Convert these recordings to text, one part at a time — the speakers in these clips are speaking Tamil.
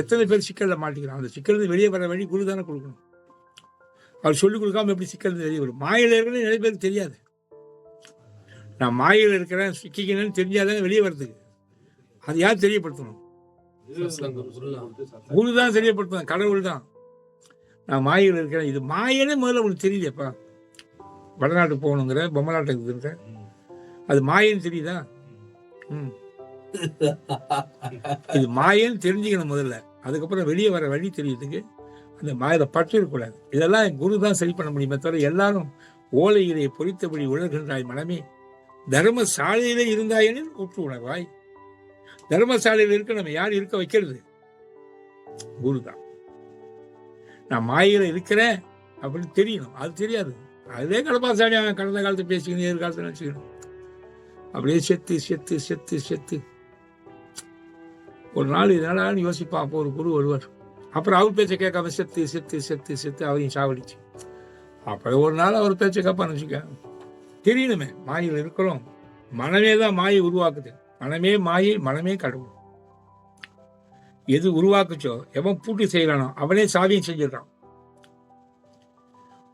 எத்தனை பேர் சிக்கலில் மாட்டிக்கிறான் அந்த சிக்கல்ல வெளியே வர வழி குரு தானே கொடுக்கணும். அவர் சொல்லிக் கொடுக்காம எப்படி சிக்கல் வெளியே வரும்? மாயில் இருக்கிறது நிறைய பேருக்கு தெரியாது. நான் மாயில் இருக்கிறேன் சிக்கிக்கிறேன்னு தெரிஞ்சாதான் வெளியே வர்றதுக்கு. அது யார் தெரியப்படுத்தணும்? குரு தான் தெரியப்படுத்தணும் கடவுள் தான். நான் மாயில் இருக்கிறேன். இது மாயனே முதல்ல உனக்கு தெரியலையப்பா. வடநாட்டுக்கு போகணுங்கிற பொம்மநாட்டுக்கு இருக்கிற அது மாயன்னு தெரியுதா? ம். இது மாயன்னு தெரிஞ்சுக்கணும் முதல்ல. அதுக்கப்புறம் வெளியே வர வழி தெரியுதுக்கு அந்த மாயத்தை பற்று இருக்கக்கூடாது இதெல்லாம் குரு தான் சரி பண்ண முடியுமே தவிர எல்லாரும் ஓலையிலே பொறித்தபடி உணர்கின்றாய் மனமே. தர்மசாலையிலே இருந்தாயெனில் உற்று உணர்வாய். தர்மசாலையில் இருக்க நம்ம யார் இருக்க வைக்கிறது? குரு தான். நான் மாயில இருக்கிறேன் அப்படின்னு தெரியணும். அது தெரியாது. அதே கடப்பாசாமி அவன் கடந்த காலத்தை பேசிக்கணும் எதிர்காலத்தை நினச்சிக்கணும். அப்படியே செத்து செத்து செத்து செத்து. ஒரு நாள் இதனால யோசிப்பான் அப்போ ஒரு குரு வருவார் அப்புறம் அவர் பேச்சை கேட்காம செத்து செத்து செத்து செத்து அவரையும் சாவடிச்சு. அப்புறம் ஒரு நாள் அவர் பேச்சை கேட்பான்னு வச்சுக்க. தெரியணுமே மாயில் இருக்கிறோம். மனமே தான் மாயை உருவாக்குது. மனமே மாயை மனமே கடவுள். எது உருவாக்குச்சோ எவன் பூட்டு செய்யறானோ அவனே சாவியும் செஞ்சிடறான்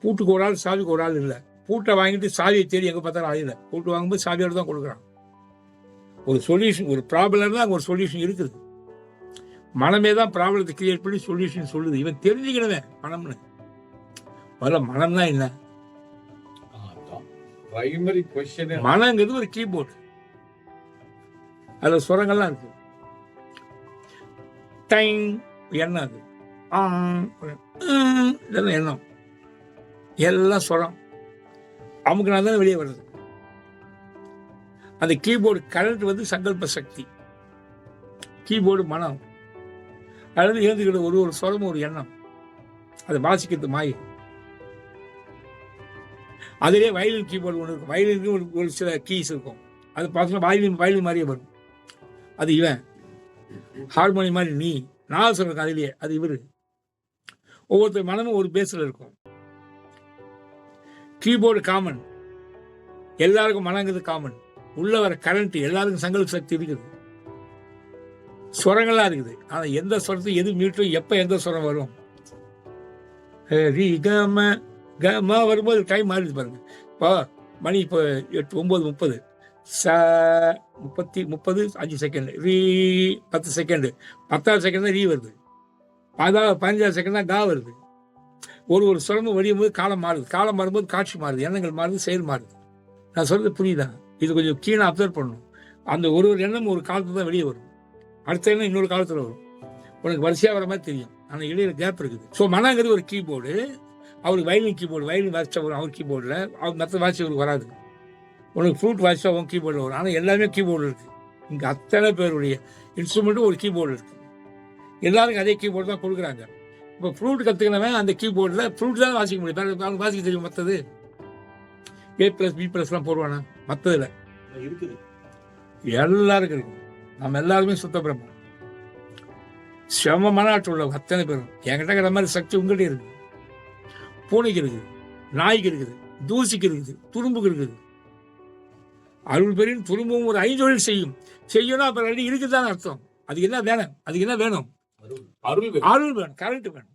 பூட்டுக்கு ஒரு ஆள் சாவிக்கு ஒரு ஆள் இல்லை. பூட்டை வாங்கிட்டு சாவியை தேடி எங்கே பார்த்தாலும் அழியல பூட்டு வாங்கும்போது சாவியோடு தான் கொடுக்குறான். ஒரு சொல்யூஷன் ஒரு ப்ராப்ளம் தான் ஒரு சொல்யூஷன் இருக்குது. மனமே தான் ப்ராப்ளத்தை கிரியேட் பண்ணி சொல்யூஷன் சொல்லுது. இவன் தெரிஞ்சுக்கணுமே மனம்னு முதல்ல மனம்னா என்ன? பிரைமரி கொஸ்டின் மனங்கிறது ஒரு கீபோர்டு அதுல சுரங்கள்லாம் இருக்கு. டைங் எண்ணம் அது. இதெல்லாம் எண்ணம். எல்லாம் சுரம். அமுக்குனா தான் வெளியே வருது அந்த கீபோர்டு கரண்ட் வந்து சங்கல்ப சக்தி. கீபோர்டு மனம். அல்லது எழுந்துக்கிற ஒரு ஒரு சொல்லும் ஒரு எண்ணம். அது வாசிக்கிறது மாயை. அதிலே வயலின் கீபோர்டு ஒன்று இருக்கும். வயலினுக்கு ஒரு ஒரு சில கீஸ் இருக்கும். அது பார்த்தோம்னா வயலின் வயலின் மாதிரியே வரும். அது இவன். ஹார்மோனி மாதிரி நீ. நான் சொல்றேன் அதிலேயே அது இவர். ஒவ்வொருத்தர் மனமும் ஒரு பேஸில் இருக்கும். கீபோர்டு காமன் எல்லாருக்கும் மனங்கிறது காமன் உள்ள வர கரண்ட் எல்லாருக்கும் சங்கல் சக்தி இருக்குது சுரங்கள்லாம் இருக்குது. ஆனால் எந்த சுரத்தும் எது மீட்டும் எப்போ எந்த சுரம் வரும்? ரி கம கம வரும்போது டைம் மாறிடுது பாருங்க. இப்போ மணி இப்போ எட்டு ஒம்பது முப்பது. ச முப்பத்தி முப்பது அஞ்சு செகண்ட் ரீ பத்து செகண்டு பத்தாவது செகண்ட் தான் ரீ வருது. அதாவது பதினஞ்சாவது செகண்ட் தான் கா வருது. ஒரு ஒரு சுரமும் வடியும் போது காலம் மாறுது. காலம் மாறும்போது காட்சி மாறுது. எண்ணங்கள் மாறுது செயல் மாறுது. நான் சொல்கிறது புரியுதா? இது கொஞ்சம் கீழே அப்சர்வ் பண்ணணும். அந்த ஒரு ஒரு எண்ணம் ஒரு காலத்துல தான் வெளியே வரும். அடுத்த எண்ணம் இன்னொரு காலத்தில் வரும். உனக்கு வரிசையாக வர மாதிரி தெரியும். ஆனால் இடையில கேப் இருக்குது. ஸோ மனங்கிறது ஒரு கீபோர்டு அவருக்கு வயலின் கீபோர்டு வயலின் வாசிச்சா வரும் அவர் கீபோர்டில் அவர் மற்ற அவருக்கு வராது. உனக்கு ஃப்ளூட் வாசிச்சா அவன் கீபோர்டில் வரும். ஆனால் எல்லாமே கீபோர்டு இருக்கு. இங்கே அத்தனை பேருடைய இன்ஸ்ட்ருமெண்ட்டும் ஒரு கீபோர்டு இருக்கு. எல்லாருக்கும் அதே கீபோர்டு தான் கொடுக்குறாங்க. இப்போ ஃப்ளூட் கற்றுக்கினவன் அந்த கீபோர்டில் ஃப்ளூட் தான் வாசிக்க முடியும். அவனுக்கு வாசிக்க தெரியும் மற்றது ஏ ப்ளஸ் பி ப்ளஸ்லாம் போடுவானா? மற்றதில் இருக்குது. எல்லாருக்கும் இருக்கு நம்ம எல்லாருமே சுத்த பிரம்மம் செம மனாட்டு உள்ளவங்க அத்தனை பேரும். என்கிட்ட இருக்கிற மாதிரி சக்தி உங்கள்கிட்ட இருக்கு. பூனைக்கு இருக்குது நாய்க்கு இருக்குது தூசிக்கு இருக்குது துரும்புக்கு இருக்குது. அருள் பெரின் துரும்பும் ஒரு ஐந்தொழில் செய்யும். செய்யணும் அப்புறம் ரெண்டு இருக்குதான்னு அர்த்தம். அதுக்கு என்ன வேணும்? அதுக்கு என்ன வேணும்? அருள் வேணும். அருள் வேணும் கரண்ட் வேணும்.